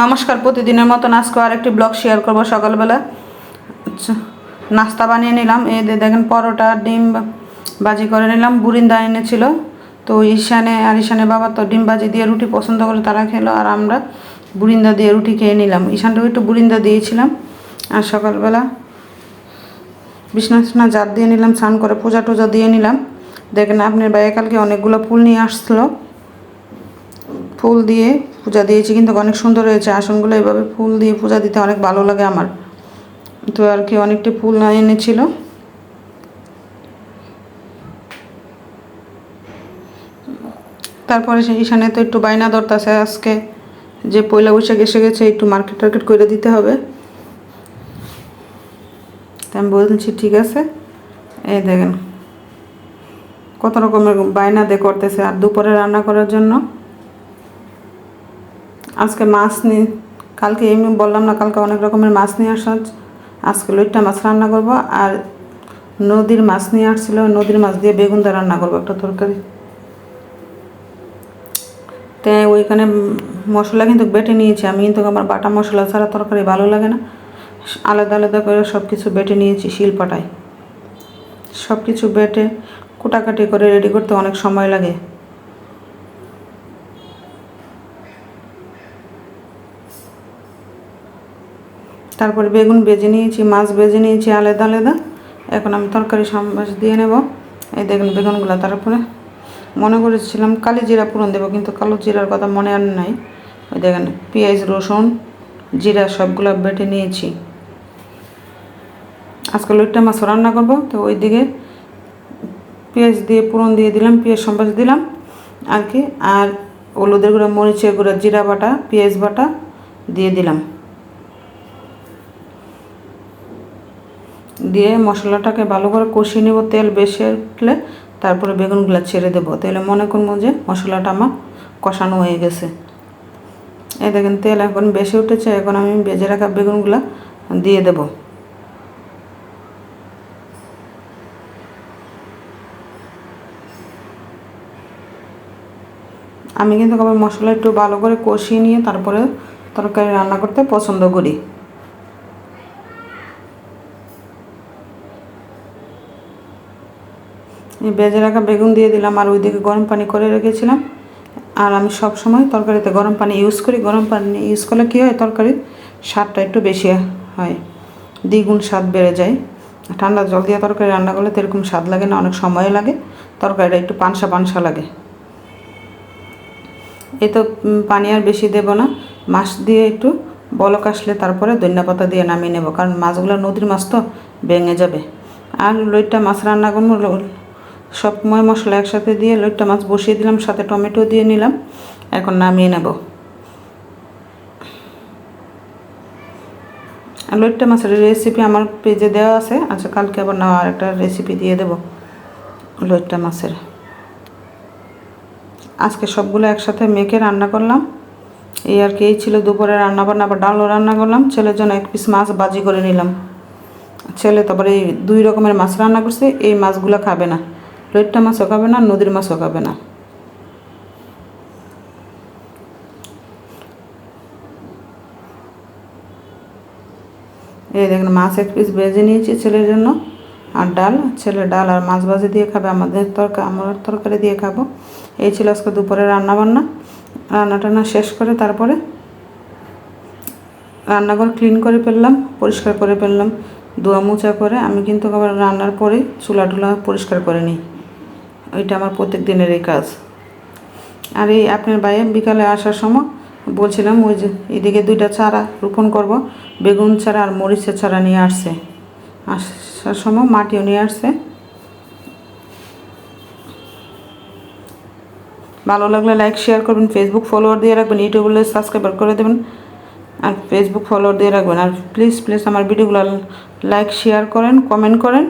নমস্কার, প্রতিদিনের মতন আজকে আরেকটি ব্লগ শেয়ার করব সকালবেলা। আচ্ছা নাস্তা বানিয়ে নিলাম। এই দেখেন, পরোটা, ডিম বাজি করে নিলাম। বুরিন্দা এনেছিল। তো ঈশানে আর ঈশানে বাবা তো ডিম বাজি দিয়ে রুটি পছন্দ করে তারা খেলো আর আমরা বুরিন্দা দিয়ে রুটি খেয়ে নিলাম। ঈশানটাও একটু বুরিন্দা দিয়েছিলাম। আর সকালবেলা বিছনা জাত দিয়ে নিলাম, স্নান করে পূজা টুজা দিয়ে নিলাম। দেখেন, আপনার বাইরে কালকে অনেকগুলো ফুল নিয়ে আসছিল ফুল দিয়ে পূজা দিয়েছি, কিন্তু অনেক সুন্দর হয়েছে। আসনগুলো এভাবে ফুল দিয়ে পূজা দিতে অনেক ভালো লাগে আমার। তো আর কি অনেকটি ফুল না এনেছিল। তারপরে ঈশানে তো একটু বায়না ধরতেছে আজকে। যে পয়লা বৈশাখ এসে গেছে, একটু মার্কেট টার্কেট করে দিতে হবে। তাই আমি বলছি, ঠিক আছে। এই দেখেন, কত রকমের বায়না দিয়ে করতেছে। আর দুপুরে রান্না করার জন্য আজকে মাছ নিয়ে, কালকে এমনি বললাম না, কালকে অনেক রকমের মাছ নিয়ে আসা আজকে লইট্টা মাছ রান্না করব আর নদীর মাছ নিয়ে আসছিল নদীর মাছ দিয়ে বেগুন দিয়ে রান্না করব একটা তরকারি। তাই ওইখানে মশলা কিন্তু বেটে নিয়েছি আমি, কিন্তু আমার বাটা মশলা ছাড়া তরকারি ভালো লাগে না। আলাদা আলাদা করে সব কিছু বেটে নিয়েছি শিলপাটায়। সব কিছু বেটে, কুটাকাটি করে রেডি করতে অনেক সময় লাগে। তারপরে বেগুন বেজে নিয়েছি, মাছ বেজে নিয়েছি আলাদা আলাদা। এখন আমি তরকারি সম্বাস দিয়ে নেব। এই দেখুন বেগুনগুলো তারপরে মনে করেছিলাম কালি জিরা পুরন দেবো, কিন্তু কালো জিরার কথা মনে আর নাই। ওই দেখেন পেঁয়াজ, রসুন, জিরা সবগুলো বেটে নিয়েছি। আজকে লইট্টা মাছ রান্না করব, তো ওই দিকে পেঁয়াজ দিয়ে পুরন দিয়ে দিলাম, পেঁয়াজ সম্বাস দিলাম আর কি। আর হলুদের গুঁড়া, মরিচের গুঁড়া, জিরা বাটা, পেঁয়াজ বাটা দিয়ে দিলাম। দিয়ে মশলাটাকে ভালো করে কষিয়ে নেব, তেল বেশি উঠলে তারপরে বেগুনগুলো ছেড়ে দেবো। তাহলে মনে করব যে মশলাটা আমার কষানো হয়ে গেছে। এই দেখেন তেল এখন বেশি উঠেছে, এখন আমি বেজে রাখা বেগুনগুলো দিয়ে দেবো। আমি কিন্তু আবার মশলা একটু ভালো করে কষিয়ে নিয়ে তারপরে তরকারি রান্না করতে পছন্দ করি। বেজে রাখা বেগুন দিয়ে দিলাম আর ওইদিকে গরম পানি করে রেখেছিলাম। আর আমি সব সময় তরকারিতে গরম পানি ইউজ করি। গরম পানি ইউজ করলে কী হয়? তরকারির স্বাদটা একটু বেশি হয়। দ্বিগুণ স্বাদ বেড়ে যায়। ঠান্ডা জল দিয়ে তরকারি রান্না করলে তো এরকম স্বাদ লাগে না, অনেক সময় লাগে। তরকারিটা একটু পানসা পানসা লাগে। এ তো পানি আর বেশি দেব না। মাছ দিয়ে একটু বলক আসলে তারপরে ধনিয়া পাতা দিয়ে নামিয়ে নেব। কারণ মাছগুলো নদীর মাছ তো ভেঙে যাবে। আর লইট্টা মাছ রান্না করব সব ময় মশলা একসাথে দিয়ে লইট্টা মাছ বসিয়ে দিলাম, সাথে টমেটো দিয়ে নিলাম। এখন নামিয়ে নেব। লইট্টা মাছের রেসিপি আমার পেজে দেওয়া আছে আচ্ছা কালকে আবার না আর একটা রেসিপি দিয়ে দেবো লইট্টা মাছের। আজকে সবগুলো একসাথে মেখে রান্না করলাম। এই আর কি, এই ছিল দুপুরে রান্না বান্না আবার ডালও রান্না করলাম। ছেলের জন্য এক পিস মাছ বাজি করে নিলাম। ছেলে তারপরে এই দুই রকমের মাছ রান্না করছে, এই মাছগুলো খাবে না। লইট্টা মাছও খাবে না, নদীর মাছও খাবে না। এই দেখেন, মাছ এক পিস ভেজে নিয়েছি ছেলের জন্য, আর ডাল, ছেলে ডাল আর মাছ ভাজি দিয়ে খাবে, আমাদের তরকারি আমার তরকারি দিয়ে খাব। এই ছিল আজকে দুপুরে রান্না বান্না রান্না টান্না শেষ করে তারপরে রান্নাঘর ক্লিন করে ফেললাম, পরিষ্কার করে ফেললাম ধোয়া মোছা করে। আমি কিন্তু আবার রান্নার পরে চুলা টুলা পরিষ্কার করে নিই। ওইটা আমার প্রত্যেক দিনের এই কাজ। আর এই আপনার বাইরে বিকালে আসার সময় বলছিলাম ওই যে এদিকে দুইটা চারা রোপণ করব, বেগুন চারা আর মরিচের চারা নিয়ে আসছে। আসার সময় মাটিও নিয়ে আসছে। ভালো লাগলে লাইক শেয়ার করবেন ফেসবুক ফলোয়ার দিয়ে রাখবেন ইউটিউবে সাবস্ক্রাইবার করে দেবেন, আর ফেসবুক ফলোয়ার দিয়ে রাখবেন। আর প্লিজ প্লিজ আমার ভিডিওগুলো লাইক শেয়ার করেন কমেন্ট করেন।